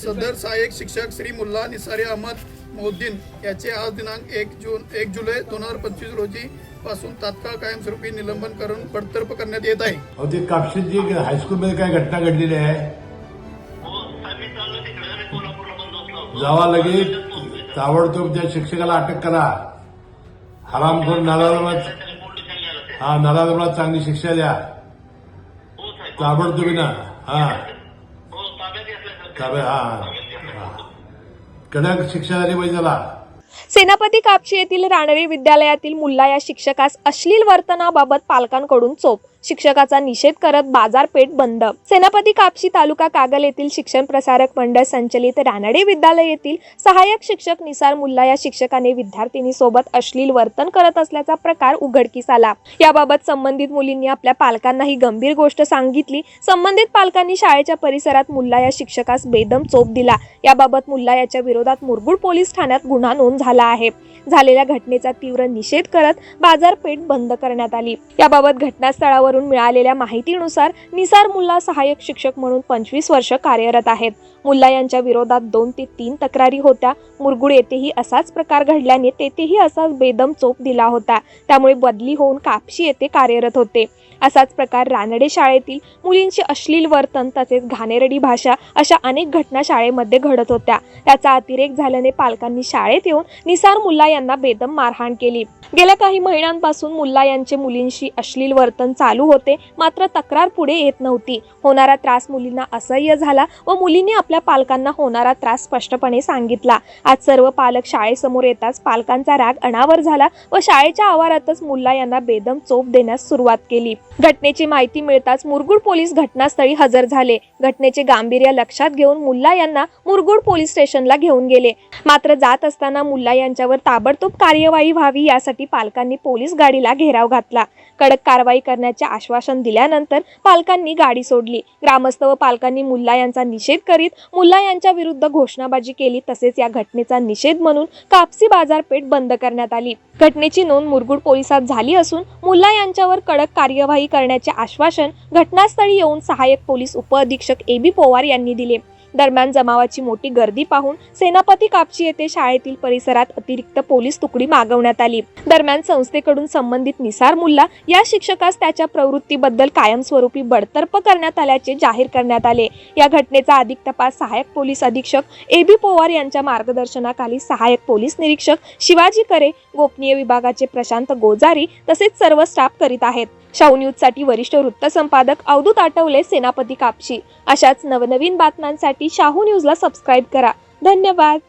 सदर सहाय्यक शिक्षक श्री मुल्ला निसारी अहमद मोद्दीन याचे आज दिनांक एक जून एक जुलै दोन हजार पंचवीस रोजी पासून तात्काळ कायमस्वरूपी निलंबन करून बडतर्फ करण्यात येत आहे. अहो ते कापशीची हायस्कूलमध्ये काय घटना घडलेली आहे? जावा लगेच ताबडतोब त्या शिक्षकाला अटक करा. हरामखोर नराधमात हा नराधमाला चांगली शिक्षा द्या. ताबडतोबी ना हा. ताब्यात हा हा. कडक शिक्षा झाली पाहिजे त्याला सेनापती कापशी येथील रानडे विद्यालयातील मुल्ला या शिक्षकास अश्लील वर्तनाबाबत पालकांकडून चोप शिक्षकाचा निषेध करत बाजारपेठ बंद. सेनापती कापशी तालुका कागल येथील शिक्षण प्रसारक मंडळ संचलित रानडे विद्यालय येथील सहाय्यक शिक्षक निसार मुल्ला या शिक्षकाने विद्यार्थिनी सोबत अश्लील वर्तन करत असल्याचा प्रकार उघडकीस आला. याबाबत संबंधित मुलींनी आपल्या पालकांना ही गंभीर गोष्ट सांगितली. संबंधित पालकांनी शाळेच्या परिसरात मुल्ला या शिक्षकास बेदम चोप दिला. याबाबत मुल्ला याच्या विरोधात मुरगुड पोलीस ठाण्यात गुन्हा नोंद झाला आहे. झालेल्या घटनेचा तीव्र निषेध करत बाजारपेठ बंद करण्यात आली. याबाबत घटनास्थळावरून मिळालेल्या माहितीनुसार निसार मुल्ला सहाय्यक शिक्षक म्हणून पंचवीस वर्ष कार्यरत आहेत. मुल्ला यांच्या विरोधात दोन ते तीन तक्रारी होत्या. मुरगुड येथेही असाच प्रकार घडल्याने तेथेही असाच बेदम चोप दिला होता. त्यामुळे बदली होऊन कापशी येथे कार्यरत होते. असाच प्रकार रानडे शाळेतील मुलींची अश्लील वर्तन तसेच घाणेरडी भाषा अशा अनेक घटना शाळेमध्ये घडत होत्या. त्याचा अतिरेक झाल्याने पालकांनी शाळेत येऊन निसार मुल्ला यांना बेदम मारहाण केली. गेल्या काही महिन्यांपासून मुल्ला यांचे मुलींशी अश्लील वर्तन चालू होते मात्र तक्रार पुढे येत नव्हती. होणारा त्रास मुलींना असह्य झाला व मुलींनी आपल्या पालकांना होणारा त्रास स्पष्टपणे सांगितला. आज सर्व पालक शाळेसमोर येताच पालकांचा राग अनावर झाला व शाळेच्या आवारातच मुल्ला यांना बेदम चोप देण्यास सुरुवात केली. घटनेची माहिती मिळताच मुरगुड पोलीस घटनास्थळी हजर झाले. घटनेचे गांभीर्य लक्षात घेऊन मुल्ला यांना मुरगुड पोलीस स्टेशनला घेऊन गेले. मात्र जात असताना मुल्ला यांच्यावर ताबडतोब कार्यवाही व्हावी यासाठी पालकांनी पोलीस गाडीला घेराव घातला. कडक कारवाई करण्याचे आश्वासन दिल्यानंतर पालकांनी गाडी सोडली. ग्रामस्थ व पालकांनी मुल्ला यांचा निषेध करीत मुल्ला यांच्या विरुद्ध घोषणाबाजी केली. तसेच या घटनेचा निषेध म्हणून कापसी बाजारपेठ बंद करण्यात आली. घटनेची नोंद मुरगुड पोलिसात झाली असून मुल्ला यांच्यावर कडक कार्यवाही करण्याचे आश्वासन घटनास्थळी येऊन सहाय्यक पोलीस उपअधीक्षक ए बी पोवार यांनी दिले. दरम्यान जमावाची मोठी गर्दी पाहून सेनापती कापशी येथे शाळेतील परिसरात अतिरिक्त पोलीस तुकडी मागवण्यात आली. दरम्यान संस्थेकडून संबंधित निसार मुल्ला या शिक्षकास त्याच्या प्रवृत्तीबद्दल कायमस्वरूपी बडतर्फ करण्यात आल्याचे जाहीर करण्यात आले. या घटनेचा अधिक तपास सहाय्यक पोलीस अधीक्षक ए बी पोवार यांच्या मार्गदर्शनाखाली सहाय्यक पोलीस निरीक्षक शिवाजी करे गोपनीय विभागाचे प्रशांत गोजारी तसेच सर्व स्टाफ करीत आहेत. शाहू न्यूजसाठी वरिष्ठ वृत्तसंपादक अवधूत आठवले सेनापती कापशी. अशाच नवनवीन बातम्यांसाठी शाहू न्यूजला सबस्क्राईब करा. धन्यवाद.